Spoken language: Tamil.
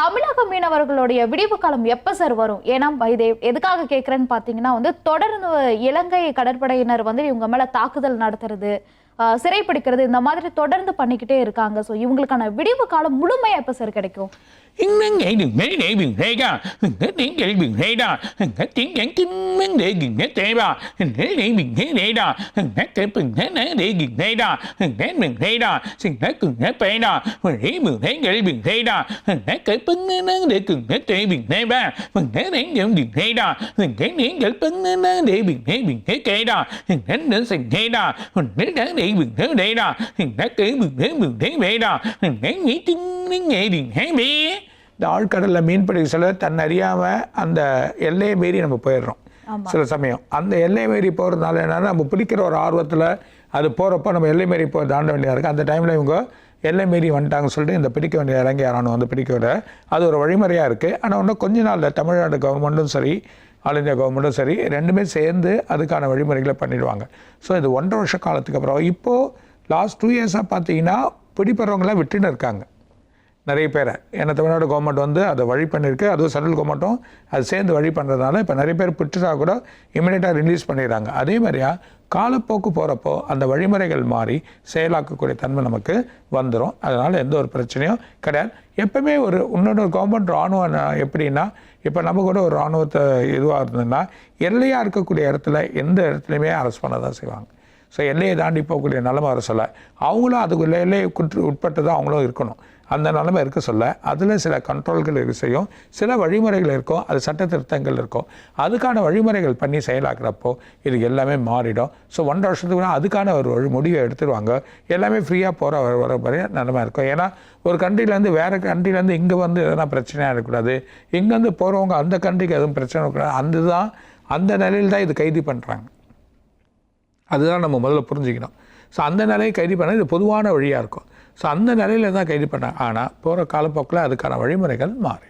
தமிழக மீனவர்களுடைய விடிவு காலம் எப்ப சார் வரும்? ஏன்னா இது எதுக்காக கேட்குறேன்னு பார்த்தீங்கன்னா வந்து தொடர்ந்து இலங்கை கடற்படையினர் வந்து இவங்க மேல தாக்குதல் நடத்துறது சிறைப்பிடிக்கிறது இந்த மாதிரி தொடர்ந்து பண்ணிக்கிட்டே இருக்காங்க. ஸோ இவங்களுக்கான விடிவு காலம் முழுமையா எப்ப சார் கிடைக்கும்? நீங்கள் tiếng cái bình thế đó tiếng cái kinh minh để bình thế thế đó thế thế đó cái nghĩ nghe bình thế thế இந்த ஆழ்கடலில் மீன்பிடி சில தன்னை அறியாமல் அந்த எல்லையை மீறி நம்ம போயிடுறோம் சில சமயம் அந்த எல்லை மீறி போகிறதுனால என்னன்னா நம்ம பிடிக்கிற ஒரு ஆர்வத்தில் அது போகிறப்ப நம்ம எல்லை மீறி போய் தாண்ட வேண்டியதாக இருக்குது அந்த டைமில் இவங்க எல்லை மீறி வந்துட்டாங்கன்னு சொல்லிட்டு இந்த பிடிக்க வேண்டிய இலங்கை யாரானு வந்து பிடிக்க விட அது ஒரு வழிமுறையாக இருக்குது ஆனால் இன்னும் கொஞ்ச நாளில் தமிழ்நாடு கவர்மெண்ட்டும் சரி ஆல் இந்தியா கவர்மெண்ட்டும் சரி ரெண்டுமே சேர்ந்து அதுக்கான வழிமுறைகளை பண்ணிடுவாங்க. ஸோ இது ஒன்றரை வருஷ காலத்துக்கு அப்புறம் இப்போது லாஸ்ட் டூ இயர்ஸாக பார்த்தீங்கன்னா பிடிப்படுறவங்களாம் விட்டுன்னு இருக்காங்க. நிறைய பேரை. ஏன்னா தமிழ்நாடு கவர்மெண்ட் வந்து அதை வழி பண்ணியிருக்கு. அதுவும் சென்ட்ரல் கவர்மெண்ட்டும் அது சேர்ந்து வழி பண்ணுறதுனால இப்போ நிறைய பேர் பிடிச்சா கூட இமீடியட்டாக ரிலீஸ் பண்ணிடுறாங்க. அதே மாதிரியா காலப்போக்கு போகிறப்போ அந்த வழிமுறைகள் மாறி செயலாக்கக்கூடிய தன்மை நமக்கு வந்துடும் அதனால் எந்த ஒரு பிரச்சனையும் கிடையாது. எப்பவுமே ஒரு இன்னொரு கவர்மெண்ட் இராணுவம் எப்படின்னா இப்போ நம்ம கூட ஒரு இராணுவத்தை இதுவாக இருந்ததுன்னா எல்லையாக இருக்கக்கூடிய இடத்துல எந்த இடத்துலையுமே அரெஸ்ட் பண்ண தான் செய்வாங்க. ஸோ எல்லையை தாண்டி போகக்கூடிய நிலமை வர சொல்ல அவங்களும் அதுக்குள்ள எல்லையை குற்று உட்பட்டு தான் அவங்களும் இருக்கணும். அந்த நிலைமை இருக்க சொல்ல அதில் சில கண்ட்ரோல்கள் இருக்கு செய்யும். சில வழிமுறைகள் இருக்கும் அது சட்ட திருத்தங்கள் இருக்கும். அதுக்கான வழிமுறைகள் பண்ணி செயலாக்குறப்போ இது எல்லாமே மாறிடும். ஸோ ஒன்றரை வருஷத்துக்கு அதுக்கான ஒரு முடிவை எடுத்துருவாங்க. எல்லாமே ஃப்ரீயாக போகிற வர வர வரைய நிலைமை இருக்கும். ஏன்னா ஒரு கண்ட்ரிலேருந்து வேறு கண்ட்ரிலேருந்து இங்கே வந்து எதனா பிரச்சனையாக இருக்கக்கூடாது. இங்கேருந்து போகிறவங்க அந்த கண்ட்ரிக்கு எதுவும் பிரச்சனை இருக்கக்கூடாது. அந்த தான் அந்த நிலையில் தான் இது கைது பண்ணுறாங்க அதுதான் நம்ம முதல்ல புரிஞ்சுக்கணும். ஸோ அந்த நிலையை கைது பண்ண இது பொதுவான வழியாக இருக்கும். ஸோ அந்த நிலையில தான் கைது பண்ணாங்க. ஆனால் போகிற காலப்போக்கில் அதுக்கான வழிமுறைகள் மாறி.